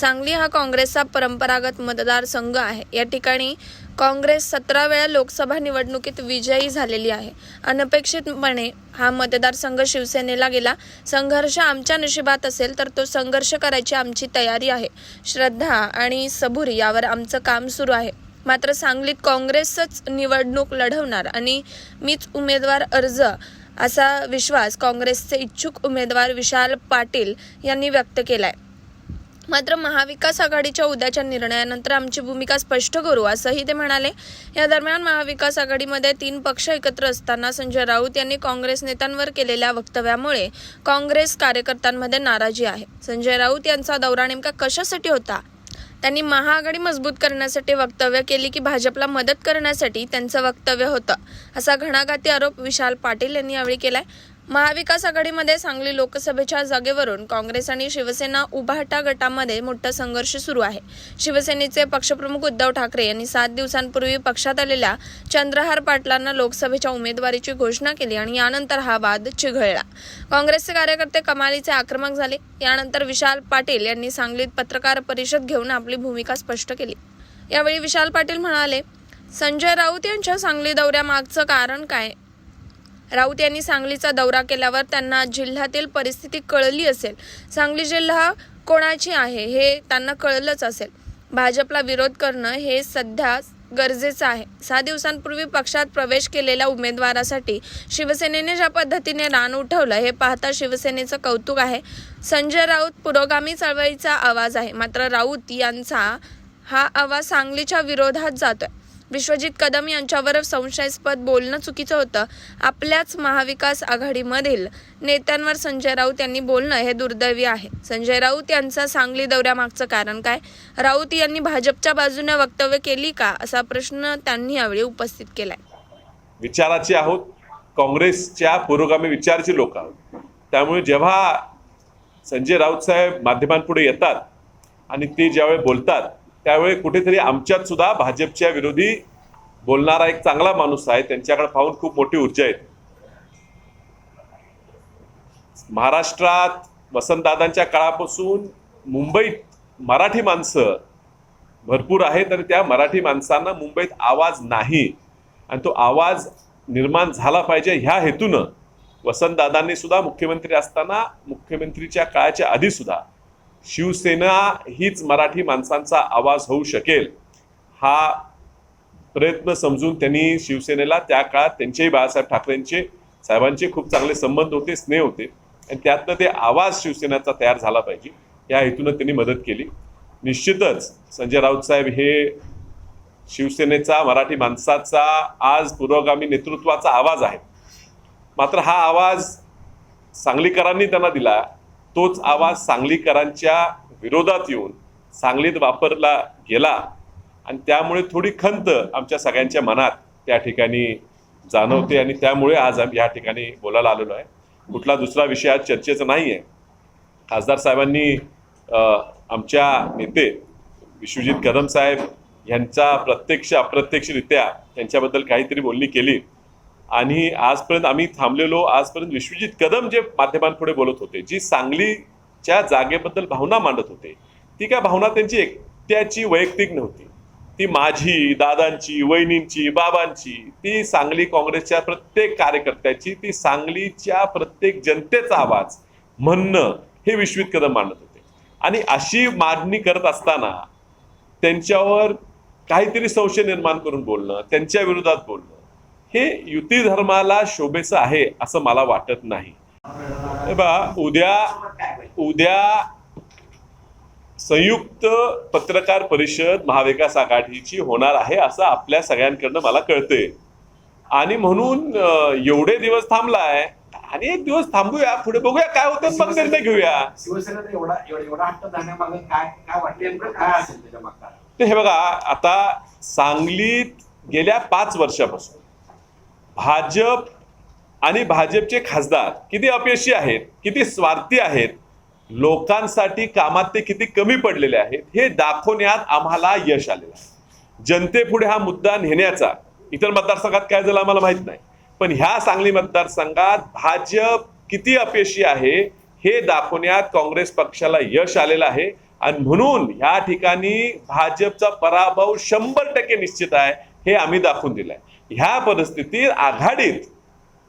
सांगली हा काँग्रेसचा परंपरागत मतदारसंघ आहे. या ठिकाणी काँग्रेस सतरा वेळा लोकसभा निवडणुकीत विजयी झालेली आहे. अनपेक्षितपणे हा मतदारसंघ शिवसेनेला गेला. संघर्ष आमच्या नशिबात असेल तर तो संघर्ष करायची आमची तयारी आहे. श्रद्धा आणि सबुरी यावर आमचं काम सुरू आहे. मात्र सांगलीत काँग्रेसच निवडणूक लढवणार आणि मीच उमेदवार अर्ज असा विश्वास काँग्रेसचे इच्छुक उमेदवार विशाल पाटील यांनी व्यक्त केला आहे मात्र महाविकास आघाडीच्या उद्याच्या निर्णयानंतर आमची भूमिका स्पष्ट करू असंही ते म्हणाले. या दरम्यान महाविकास आघाडीमध्ये तीन पक्ष एकत्र असताना संजय राऊत यांनी काँग्रेस नेत्यांवर केलेल्या वक्तव्यामुळे काँग्रेस कार्यकर्त्यांमध्ये नाराजी आहे. संजय राऊत यांचा दौरा नेमका कशासाठी होता? त्यांनी महाआघाडी मजबूत करण्यासाठी वक्तव्य केली की भाजपला मदत करण्यासाठी त्यांचं वक्तव्य होतं असा घणाघाती आरोप विशाल पाटील यांनी यावेळी केलाय. महाविकास आघाडीमध्ये सांगली लोकसभेच्या जागेवरून काँग्रेस आणि शिवसेना उभाटा गटामध्ये मोठा संघर्ष सुरू आहे. शिवसेनेचे पक्षप्रमुख उद्धव ठाकरे यांनी सात दिवसांपूर्वी पक्षात आलेल्या चंद्रहार पाटलांना लोकसभेच्या उमेदवारीची घोषणा केली आणि यानंतर हा वाद चिघळला. काँग्रेसचे कार्यकर्ते कमालीचे आक्रमक झाले. यानंतर विशाल पाटील यांनी सांगलीत पत्रकार परिषद घेऊन आपली भूमिका स्पष्ट केली. यावेळी विशाल पाटील म्हणाले संजय राऊत यांच्या सांगली दौऱ्यामागचं कारण काय? राऊत यांनी सांगलीचा दौरा केल्यावर त्यांना जिल्ह्यातील परिस्थिती कळली असेल. सांगली जिल्हा कोणाची आहे हे त्यांना कळलंच असेल. भाजपला विरोध करणं हे सध्या गरजेचं आहे. सहा दिवसांपूर्वी पक्षात प्रवेश केलेल्या उमेदवारासाठी शिवसेनेने ज्या पद्धतीने रान उठवलं हे पाहता शिवसेनेचं कौतुक आहे. संजय राऊत पुरोगामी चळवळीचा आवाज आहे. मात्र राऊत यांचा हा आवाज सांगलीच्या विरोधात जातोय. विश्वजित कदम यांच्यावर संशयास्पद बोलणं चुकीचं होतं. आपल्याच महाविकास आघाडीमधील नेत्यांवर संजय राऊत यांनी बोलणं हे दुर्दैवी आहे. संजय राऊत यांचा सांगली दौऱ्यामागचं कारण काय? राऊत यांनी भाजपच्या बाजूने वक्तव्य केली का? असा प्रश्न त्यांनी यावेळी उपस्थित केलाय. विचाराची आहोत. काँग्रेसच्या पुरोगामी विचारची लोक आहोत. त्यामुळे जेव्हा संजय राऊत साहेब माध्यमांपुढे येतात आणि ते ज्यावेळी बोलतात त्यावेळी कुठेतरी आमच्यात सुद्धा भाजपच्या विरोधी बोलणारा एक चांगला माणूस आहे. त्यांच्याकडे पाहून खूप मोठी ऊर्जा आहे. महाराष्ट्रात वसंतदादांच्या काळापासून मुंबईत मराठी माणसं भरपूर आहेत आणि त्या मराठी माणसांना मुंबईत आवाज नाही. आणि तो आवाज निर्माण झाला पाहिजे ह्या हेतूनं वसंतदादांनी सुद्धा मुख्यमंत्री असताना मुख्यमंत्रीच्या काळाच्या आधी सुद्धा शिवसेना हीच मराठी माणसांचा आवाज होऊ शकेल हा प्रयत्न समजून त्यांनी शिवसेनेला त्या काळात त्यांचेही बाळासाहेब ठाकरेंचे साहेबांचे खूप चांगले संबंध होते स्नेह होते. आणि त्यातनं ते आवाज शिवसेनेचा तयार झाला पाहिजे या हेतूनं त्यांनी मदत केली. निश्चितच संजय राऊत साहेब हे शिवसेनेचा मराठी माणसाचा आज पुरोगामी नेतृत्वाचा आवाज आहे. मात्र हा आवाज सांगलीकरांनी त्यांना दिला तोच आवाज सांगलीकरांच्या विरोधात येऊन सांगलीत वापरला गेला. आणि त्यामुळे थोडी खंत आमच्या सगळ्यांच्या मनात त्या ठिकाणी जाणवते आणि त्यामुळे आज आम्ही या ठिकाणी बोलायला आलेलो आहे. कुठला दुसरा विषय आज चर्चेचा नाही आहे खासदार साहेबांनी आमच्या नेते विश्वजित कदम साहेब यांचा प्रत्यक्ष अप्रत्यक्षरित्या त्यांच्याबद्दल काहीतरी बोलणी केली. आणि आजपर्यंत आम्ही थांबलेलो. आजपर्यंत विश्वजित कदम जे माध्यमांपुढे बोलत होते जी सांगलीच्या जागेबद्दल भावना मांडत होते ती काय भावना त्यांची एकट्याची वैयक्तिक नव्हती. ती माझी दादांची वहिनींची बाबांची ती सांगली काँग्रेसच्या प्रत्येक कार्यकर्त्याची ती सांगलीच्या प्रत्येक जनतेचा आवाज म्हणणं हे विश्वजित कदम मांडत होते. आणि अशी मागणी करत असताना त्यांच्यावर काहीतरी संशय निर्माण करून बोलणं त्यांच्या विरोधात बोलणं हे युती धर्माला शोभेचं आहे असं मला वाटत नाही. बा उद्या उद्या संयुक्त पत्रकार परिषद महाविकास आघाडीची होणार आहे असं आपल्या सगळ्यांकडनं मला कळतंय. आणि म्हणून एवढे दिवस थांबलाय आणि एक दिवस थांबूया पुढे बघूया काय होतं मग निर्णय घेऊया. हे बघा आता सांगलीत गेल्या पाच वर्षापासून भाजप आणि भाजपचे खासदार किती अपयशी आहेत किती स्वार्थी आहेत लोकांसाठी कामात ते किती कमी पडलेले आहेत हे दाखवण्यात आम्हाला यश आलेलं आहे. जनतेपुढे हा मुद्दा नेण्याचा इतर मतदारसंघात काय झालं आम्हाला माहीत नाही. पण ह्या सांगली मतदारसंघात भाजप किती अपयशी आहे हे दाखवण्यात काँग्रेस पक्षाला यश आलेलं आहे. आणि म्हणून ह्या ठिकाणी भाजपचा पराभव शंभर टक्के निश्चित आहे हे आम्ही दाखवून दिलंय. ह्या परिस्थितीत आघाडीत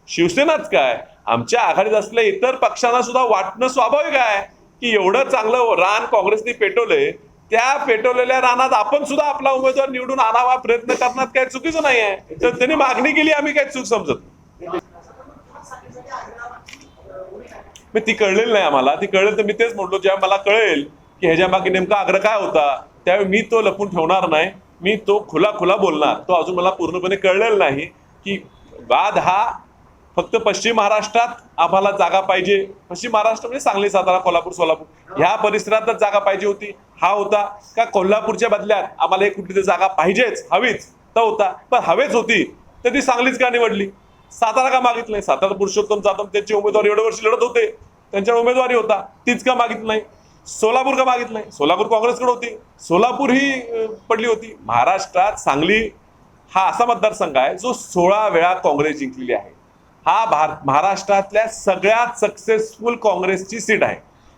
शिवसेनाच काय? आमच्या आघाडीत असलेल्या इतर पक्षांना सुद्धा वाटणं स्वाभाविक आहे की एवढं चांगलं रान काँग्रेसने पेटवलंय त्या पेटवलेल्या रानात आपण सुद्धा आपला उमेदवार निवडून आणावा प्रयत्न करण्यात काही चुकीचं नाही आहे तर त्यांनी मागणी केली आम्ही काही चूक समजत मी ती कळलेली नाही आम्हाला. ती कळेल तर मी तेच म्हणलो जेव्हा मला कळेल की ह्याच्या मागे नेमका आग्रह काय होता त्यावेळी मी तो लपून ठेवणार नाही. मी तो खुला खुला बोलणार. तो अजून मला पूर्णपणे कळलेला नाही की वाद हा फक्त पश्चिम महाराष्ट्रात आम्हाला जागा पाहिजे. पश्चिम महाराष्ट्र म्हणजे सांगली सातारा कोल्हापूर सोलापूर. ह्या परिसरातच जागा पाहिजे होती. हा होता. का कोल्हापूरच्या बदल्यात आम्हाला एक कुठली जागा पाहिजेच हवीच तर होता. पण हवेच होती तर ती सांगलीच का निवडली? सातारा का मागितलं नाही? सातारा पुरुषोत्तम जाधव त्यांची उमेदवार एवढे वर्ष लढत होते. त्यांच्या उमेदवारी होता. तीच का मागितलं नाही? सोलापूर का मागितलं नाही सोलापूर काँग्रेसकडे होती. सोलापूर ही पडली होती. महाराष्ट्रात सांगली हा असा मतदारसंघ आहे जो सोळा वेळा काँग्रेस जिंकलेली आहे. हा भार महाराष्ट्रातल्या सगळ्यात सक्सेसफुल काँग्रेसची सीट आहे.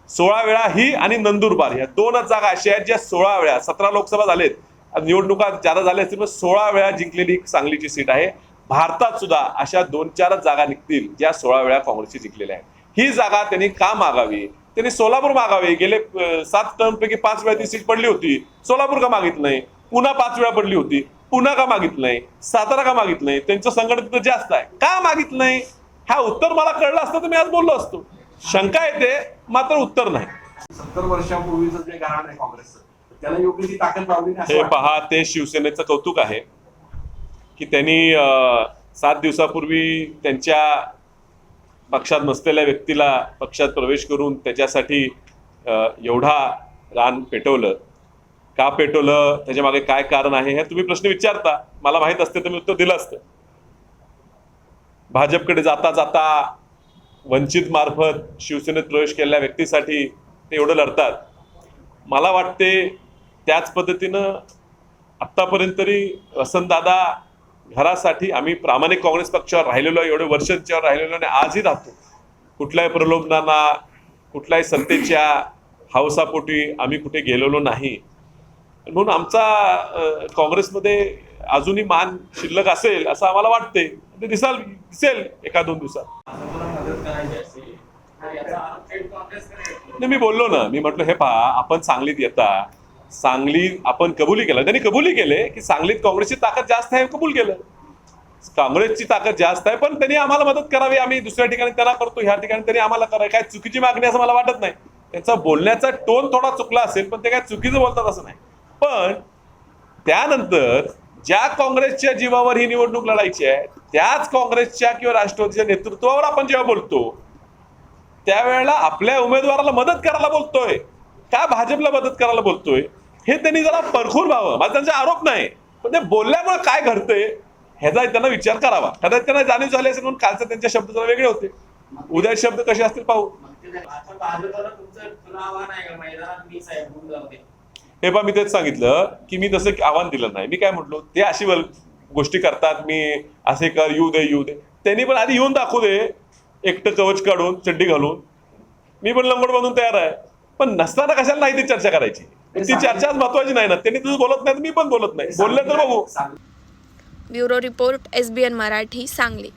सोळा वेळा ही आणि नंदुरबार या दोनच जागा अशा आहेत ज्या सोळा वेळा सतरा लोकसभा झालेत. निवडणुका ज्यादा झाल्या असतील सोळा वेळा जिंकलेली सांगलीची सीट आहे. भारतात सुद्धा अशा दोन चारच जागा निघतील ज्या सोळा वेळा काँग्रेसची जिंकलेल्या आहेत. ही जागा त्यांनी का मागावी? त्यांनी सोलापूर मागावे. गेले सात टर्म पैकी पाच वेळा ती सीट पडली होती. सोलापूर का मागितलं नाही? पुन्हा पाच वेळा पडली होती. पुन्हा का मागितलं नाही? सातारा का मागितलं नाही? त्यांचं संकट तिथं जास्त आहे. का मागितलं नाही? हा उत्तर मला कळलं असतं तर मी आज बोललो असतो. शंका येते मात्र उत्तर नाही. सत्तर वर्षापूर्वीचं जे घराणं आहे काँग्रेसचं त्याला योग्य ती ताकद लावली हे. पहा ते शिवसेनेचं कौतुक आहे की त्यांनी सात दिवसापूर्वी त्यांच्या पक्षात नसलेल्या व्यक्तीला पक्षात प्रवेश करून त्याच्यासाठी एवढा रान पेटवलं. का पेटवलं? त्याच्यामागे काय कारण आहे? हे तुम्ही प्रश्न विचारता. मला माहीत असते तर मी उत्तर दिलं असतं. भाजपकडे जाता जाता वंचित मार्फत शिवसेनेत प्रवेश केलेल्या व्यक्तीसाठी ते एवढं लढतात. मला वाटते त्याच पद्धतीनं आत्तापर्यंत तरी वसंतदादा घरासाठी आम्ही प्रामाणिक काँग्रेस पक्षावर राहिलेलो आहे एवढे वर्ष राहिलेलो आणि आजही राहतो. कुठल्याही प्रलोभनांना कुठल्याही सत्तेच्या हावसापोटी आम्ही कुठे गेलेलो नाही. म्हणून आमचा काँग्रेसमध्ये अजूनही मान शिल्लक असेल असं आम्हाला वाटते म्हणजे ते दिसाल दिसेल एका दोन दिवसात. नाही मी बोललो ना मी म्हटलं हे पहा आपण सांगलीत येता सांगली आपण कबुली केलं. त्यांनी कबुली केले की सांगलीत काँग्रेसची ताकद जास्त आहे कबूल केलं. काँग्रेसची ताकद जास्त आहे पण त्यांनी आम्हाला मदत करावी. आम्ही दुसऱ्या ठिकाणी त्यांना करतो ह्या ठिकाणी त्यांनी आम्हाला करावी. काय चुकीची मागणी असं मला वाटत नाही. त्यांचा बोलण्याचा टोन थोडा चुकला असेल पण ते काय चुकीचं बोलतात असं नाही. पण त्यानंतर ज्या काँग्रेसच्या जीवावर ही निवडणूक लढायची आहे त्याच काँग्रेसच्या किंवा राष्ट्रवादीच्या नेतृत्वावर आपण जेव्हा बोलतो त्यावेळेला आपल्या उमेदवाराला मदत करायला बोलतोय. का भाजपला मदत करायला बोलतोय? हे त्यांनी जरा परखून व्हावं. माझा त्यांचा आरोप नाही. पण ते बोलल्यामुळे काय घडतंय ह्याचा त्यांना विचार करावा. कदाचित त्यांना जाणीव झाली असेल म्हणून कालचे त्यांचे शब्द जरा वेगळे होते. उद्या शब्द कसे असतील पाहू. हे पहा मी तेच सांगितलं की मी तसं आव्हान दिलं नाही. मी काय म्हटलो? ते अशी गोष्टी करतात. मी असे कर येऊ दे येऊ दे. त्यांनी पण आधी येऊन दाखवू दे. एकटं कवच काढून चड्डी घालून. मी पण लंगोट बांधून तयार आहे. पण नसताना कशाला नाही ती चर्चा करायची? ती चर्चाच महत्वाची नाही ना. त्यांनी तुझं बोलत नाही मी पण बोलत नाही. बोलले तर बघू. Bureau report S B N Marathi Sangli.